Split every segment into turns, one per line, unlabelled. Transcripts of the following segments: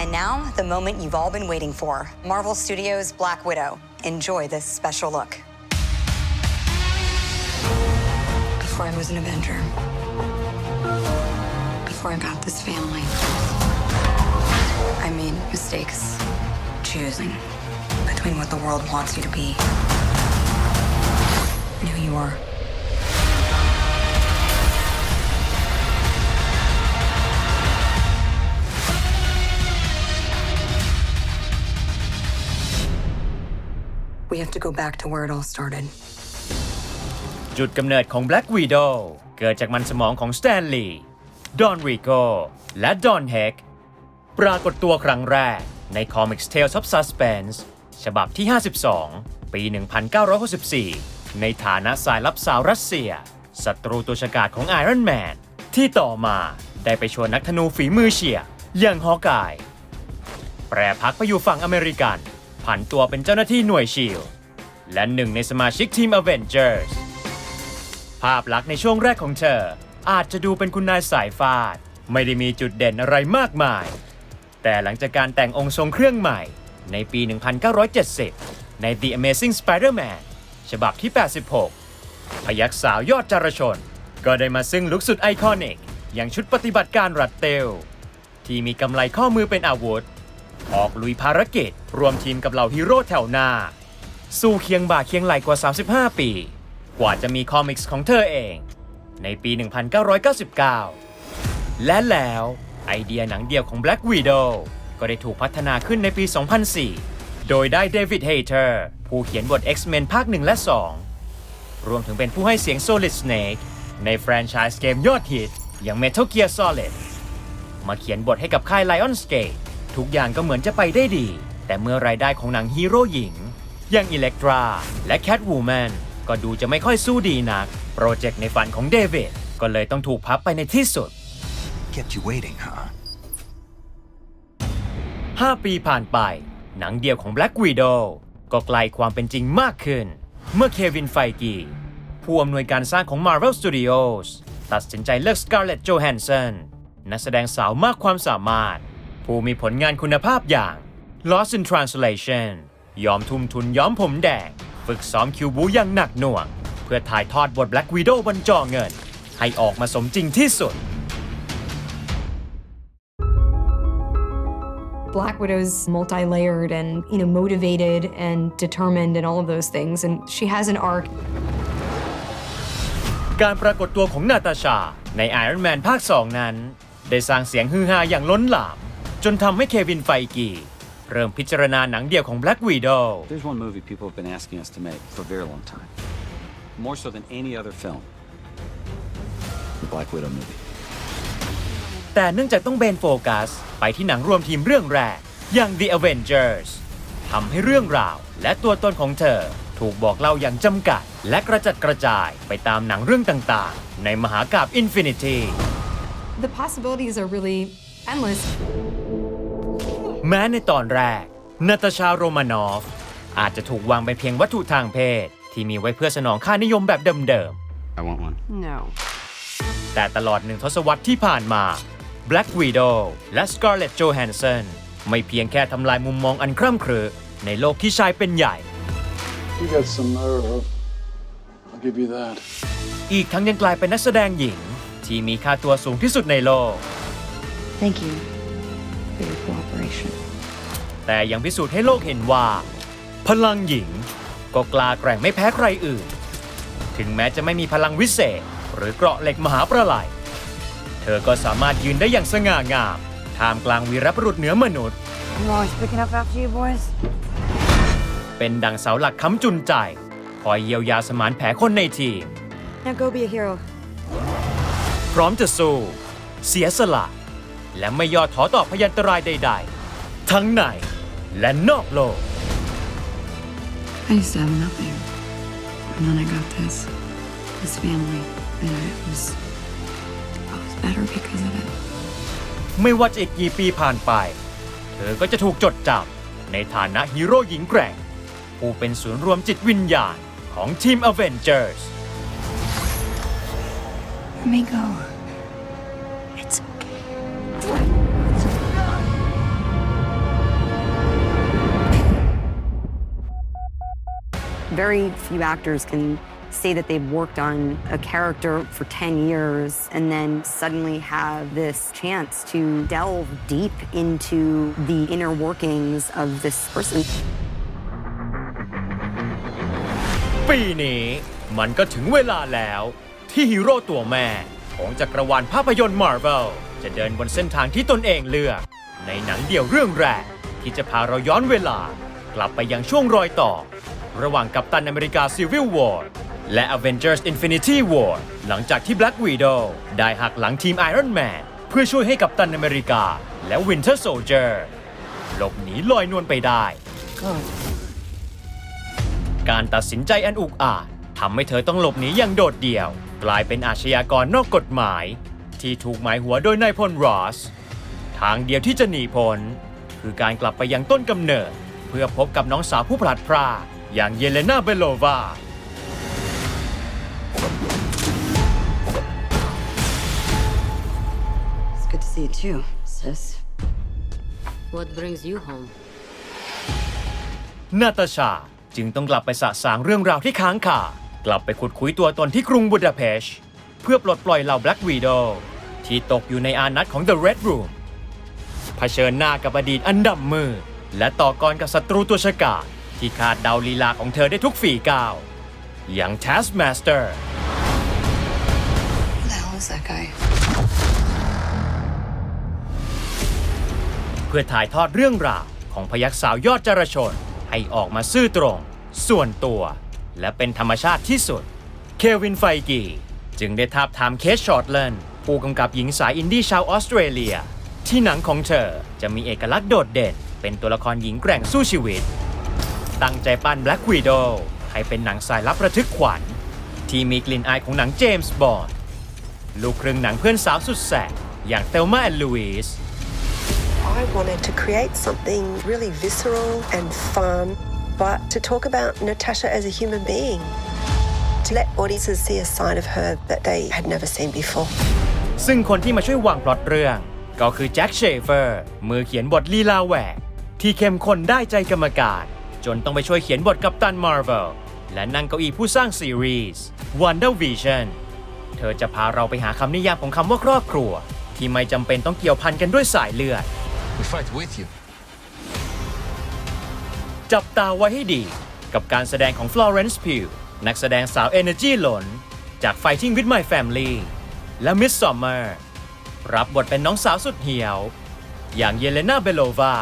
And now, the moment you've all been waiting for. Marvel Studios' Black Widow. Enjoy this special look. Before I was an Avenger, before I got this family, I made mistakes. Choosing between what the world wants you to be have to go back to where it all started.
จุดกำเนิดของ Black Widow เกิดจากมันสมองของสแตนลีย์ดอนริโกและดอนเฮกปรากฏตัวครั้งแรกใน Comics Tales of Suspense ฉบับที่ 52 ปี 1964 ในฐานะสายลับสาวรัสเซียศัตรูตัวฉกาจของ Iron Man ที่ต่อมาได้ไปชวนนักธนูฝีมือเฉียบอย่างฮอกาย แปรพักไปอยู่ฝั่งอเมริกัน ผันตัวเป็นเจ้าหน้าที่หน่วยชิล และหนึ่งในสมาชิกทีม Avengers ภาพลักษณ์ในช่วงแรกของเธอ อาจจะดูเป็นคุณนายสายฟาด ไม่ได้มีจุดเด่นอะไรมากมาย แต่หลังจากการแต่งองค์ทรงเครื่องใหม่ ในปี 1970 ใน The Amazing Spider-Man ฉบับที่ 86 พยักสาวยอดจารชน ก็ได้มาซึ่งลุคสุดไอคอนิก อย่างชุดปฏิบัติการรัดเตล ที่มีกำไลข้อมือเป็นอาวุธ ออกลุยภารกิจ รวมทีมกับเหล่าฮีโร่แถวหน้า สู้เคียงบ่าเคียงไหลกว่า 35 ปี กว่าจะมีคอมิกส์ของเธอเอง ในปี 1999 และแล้วไอเดียหนังเดียวของ Black Widow ก็ได้ถูกพัฒนาขึ้นในปี 2004 โดยได้เดวิดเฮเ e อร์ผู้เขียนบท X-Men ภาค 1 และ 2 รวมถึงเป็นผู้ให้เสียง Solid Snake ในแฟรนไชส์เกมยอดฮิต อย่าง Metal Gear Solid มาเขียนบทให้กับค่าย Lionsgate ทุกอย่างก็เหมือนจะไปได้ดี แต่เมื่อรายได้ของหนังฮีโร่หญิง อย่างอิเล็กตราและ Catwoman ก็ดูจะไม่ค่อยสู้ดีนัก โปรเจกต์ในฝันของเดวิดก็เลยต้องถูกพับไปในที่สุด
Kept you waiting, huh?
5 ปีผ่านไป หนังเดียวของ Black Widow ก็ไกลความเป็นจริงมากขึ้น เมื่อเควินไฟกีผู้อำนวยการสร้างของ Marvel Studios ตัดสินใจเลือก Scarlett Johansson นักแสดงสาวมากความสามารถ ผู้มีผลงานคุณภาพอย่าง Lost in Translation ยอมทุ่มทุนย้อมผมแดง ฝึกซ้อมคิวบูอย่างหนักหน่วง เพื่อถ่ายทอดบท Black Widow บนจอเงิน ให้ออกมาสมจริงที่สุด
Black Widow's multi-layered and you know motivated and determined and all of those things and she has an arc
การปรากฏตัวของนาตาชาใน Iron Man ภาค 2 นั้น ได้สร้างเสียงฮือฮาอย่างล้นหลาม จนทำให้เควินไฟกี เริ่มพิจารณาหนังเดี่ยวของ Black Widow
There's one movie people have been asking us to make for a very long time. More so than any other film. The Black Widow movie.
แต่เนื่องจากต้องเบนโฟกัส ไปที่หนังรวมทีมเรื่องแรก อย่าง The Avengers ทำให้เรื่องราว และตัวตนของเธอ ถูกบอกเล่าอย่างจำกัด และกระจัดกระจายไปตามหนังเรื่องต่างๆ ในมหากาบ Infinity
the possibilities are really endless
แม้ในตอนแรกนาตาชาโรมานอฟ อาจจะถูกวางเป็นเพียงวัตถุทางเพศ ที่มีไว้เพื่อสนองค่านิยมแบบเดิม
I want one.
no
ๆ แต่ตลอดหนึ่งทศวรรษที่ผ่านมา Black Widow และ Scarlett Johansson ไม่เพียงแค่ทำลายมุมมองอันคร่ำครึในโลกที่ชายเป็นใหญ่
You got some nerve. I'll give you that.
อีกทั้งยังกลายเป็นนักแสดงหญิง ที่มีค่าตัวสูงที่สุดในโลก
Thank you for your cooperation.
แต่ยังพิสูจน์ให้โลกเห็นว่า พลังหญิงก็กล้าแกร่งไม่แพ้ใครอื่น ถึงแม้จะไม่มีพลังวิเศษ หรือเกราะเหล็กมหาประไลเธอก็สามารถยืนได้อย่างสง่างามท่ามกลางวีรบุรุษเหนือมนุษย์
I'm always picking up after you boys.
เป็นดังเสาหลักค้ำจุนใจ คอยเยียวยาสมานแผลคนในทีม
Now go be a hero.
พร้อมจะสู้ เสียสละ และไม่ย่อท้อต่อพยันตรายใด ๆ ทั้งในและนอกโลก
I used to have nothing. And then I got this. This family. And it was I was better because of it.
ไม่ว่าจะอีกกี่ปีผ่านไป เธอก็จะถูกจดจำในฐานะฮีโร่หญิงแกร่ง ผู้เป็นศูนย์รวมจิตวิญญาณของทีม Avengers
Let me go.
Very few actors can say that they've worked on a character for 10 years and then suddenly have this chance to delve deep into the inner workings of this person.
ปีนี้มันก็ถึงเวลาแล้ว ที่ฮีโร่ตัวแม่ ของจักรวาลภาพยนตร์มาร์เวลจะเดินบนเส้นทางที่ตนเองเลือก ในหนังเดี่ยวเรื่องแรก ที่จะพาเราย้อนเวลา กลับไปยังช่วงรอยต่อ ระหว่างกัปตันอเมริกา Civil War และ Avengers Infinity War หลังจากที่ Black Widow ได้หักหลังทีม Iron Man เพื่อช่วยให้กัปตันอเมริกา และ Winter Soldier หลบหนีลอยนวลไปได้ การตัดสินใจอันอุกอาจทำให้เธอต้องหลบหนีอย่างโดดเดี่ยว กลายเป็นอาชญากรนอกกฎหมาย ที่ถูกหมายหัวโดยนายพลรอส ทางเดียวที่จะหนีพ้นคือการกลับไปยังต้นกำเนิด เพื่อพบกับน้องสาวผู้พลัดพราก อย่างเยเลนาเบโลวา
It's good to see you too, sis.
What brings you home?
นาตาชาจึงต้องกลับไปสะสางเรื่องราวที่ค้างคากลับไปขุดคุยตัวตนที่กรุงบูดาเปสต์เพื่อปลดปล่อยเหล่าแบล็กวีโดที่ตกอยู่ในอานัตของ The Red Room เผชิญหน้ากับอดีตอันดำมืดและต่อกรกับศัตรูตัวฉกาจ ที่คาดเดาลีลาของเธอได้ทุกฝีก้าวอย่าง Taskmaster
Who the hell is that guy?
เพื่อถ่ายทอดเรื่องราวของพยักสาวยอดจรชน ให้ออกมาซื่อตรง ส่วนตัว และเป็นธรรมชาติที่สุด เควินไฟกี จึงได้ทาบทามเคสชอร์ตเลนผู้กำกับหญิงสายอินดี้ชาวออสเตรเลีย ที่หนังของเธอจะมีเอกลักษณ์โดดเด่น เป็นตัวละครหญิงแกร่งสู้ชีวิต ตั้งใจปั้น Black Widow ให้เป็นหนังสายลับระทึกขวัญ ที่มีกลิ่นอายของหนังเจมส์บอนด์ลูกครึ่งหนังเพื่อนสาวสุดแสบอย่างเตลมาแอนด์ลูอิส
I wanted to create something really visceral and fun, but to talk about Natasha as a human being, to let audiences see a side of her that they had never seen before.
ซึ่งคนที่มาช่วยวางพล็อตเรื่อง ก็คือแจ็คเชฟเฟอร์มือเขียนบทลีลาแหวกที่เข้มข้นได้ใจกรรมการ จนต้องไปช่วยเขียนบทกัปตันมาร์เวลและนั่งเก้าอี้ผู้สร้างซีรีส์ Wonder Vision เธอจะพาเราไปหาคำนิยามของคำว่าครอบครัว ที่ไม่จำเป็นต้องเกี่ยวพันกันด้วยสายเลือด
We fight with you.
จับตาไว้ให้ดี กับการแสดงของ Florence Pugh นักแสดงสาว Energy หลน จาก Fighting with My Family และ Miss Summer รับบทเป็นน้องสาวสุดเหี่ยว อย่างเยเลนาเบโลวา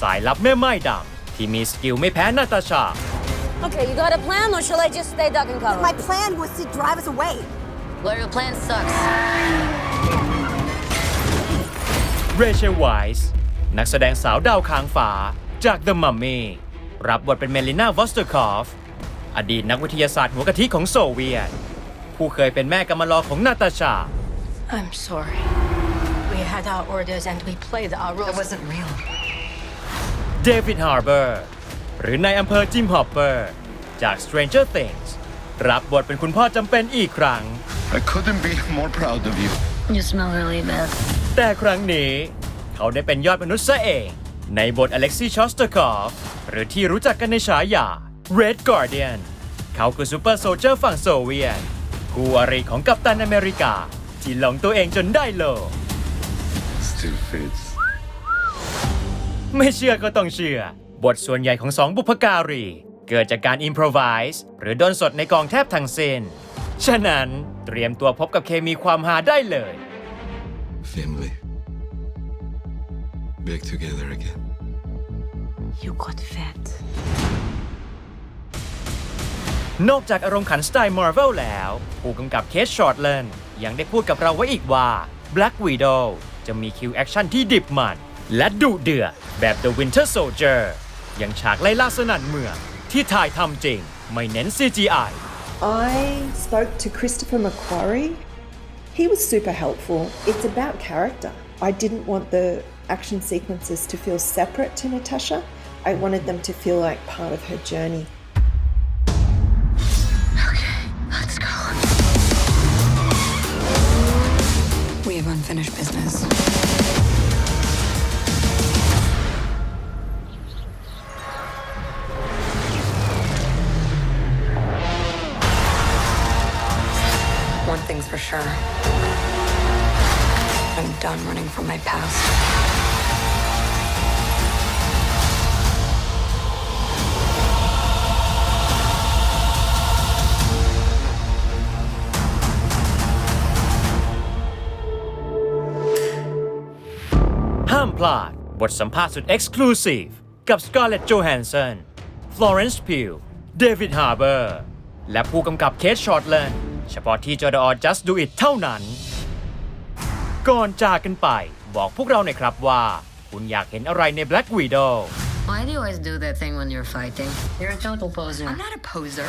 สายลับแม่ไม้ดำ ที่มีสกิลไม่แพ้นาตาชา
Okay, you got a plan, or shall I just stay duck and cover?
My plan was to drive us away.
Well, your plan sucks.
เรเชลไวส์นักแสดงสาวดาวค้างฟ้าจาก The Mummy รับบทเป็นเมลิน่าวอสเตอร์คอฟ อดีตนักวิทยาศาสตร์หัวกะทิของโซเวียต ผู้เคยเป็นแม่กำมะลอของนาตาชา
I'm sorry. We had our orders and we played our roles.
It wasn't real.
เดวิดฮาร์เบอร์ หรือนายอำเภอจิมฮอปเปอร์ จาก Stranger Things รับบทเป็นคุณพ่อจำเป็นอีกครั้ง
I couldn't be more proud of you.
You smell really bad.
แต่ครั้งนี้ เขาได้เป็นยอดมนุษย์ซะเอง ในบทอเล็กซี่ชอสเตอร์คอฟหรือที่รู้จักกันในฉายา Red Guardian เขาคือซูเปอร์โซลเจอร์ฝั่งโซเวียตคู่อริของกัปตันอเมริกา ที่หลงตัวเองจนได้โล
Still fits.
ไม่เชื่อก็ต้องเชื่อ บทส่วนใหญ่ของสองบุพการี เกิดจากการอิมพร v ไวส์หรือดนสดในกองแทบทั้งสิ้น ฉะนั้นเตรียมตัวพบกับเคมีความฮาได้เลย
Family. Back together again.
You got fat.
นอกจากอารมณ์ขันสไตล์ Marvel แล้ว ผู้กำกับเคสชอร์ตเลนยังได้พูดกับเราไว้อีกว่า Black Widow จะมีคิวแอคชั่นที่ดิบมัน และดุเดือดแบบ The Winter Soldier อย่างฉากไล่ล่าสนั่นเมืองที่ถ่ายทำจริง ไม่เน้น CGI
I spoke to Christopher McQuarrie. He was super helpful. It's about character. I didn't want the action sequences to feel separate to Natasha. I wanted them to feel like part of her journey.
Okay, let's go.
We have unfinished business. future. I'm done running from my past.
"ห้ามพลาด บทสัมภาษณ์สุด Exclusive กับ Scarlett Johansson Florence Pugh David Harbour และผู้กำกับเค ทชอร์ตแลนด์เฉพาะที่จอดอ Just Do It เท่านั้น ก่อนจากกันไป บอกพวกเราหน่อยครับว่า คุณอยากเห็นอะไรใน Black Widow
Why do you always do that thing when you're fighting? You're a total poser.
I'm not a poser.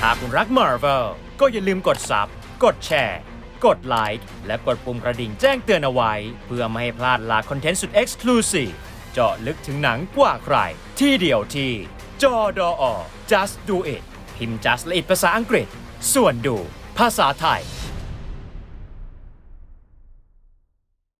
ถ้าคุณรัก Marvel ก็อย่าลืมกด Sub กดแชร์ กดไลค์ และกดปุ่มกระดิ่งแจ้งเตือนเอาไว้ เพื่อไม่ให้พลาดลาคอนเทนต์สุด Exclusive เจาะลึกถึงหนังกว่าใคร ที่เดียวที่จอดอ Just Do It พิมพ์ Just และ It ภาษาอังกฤษ ส่วนดู ภาษาไทย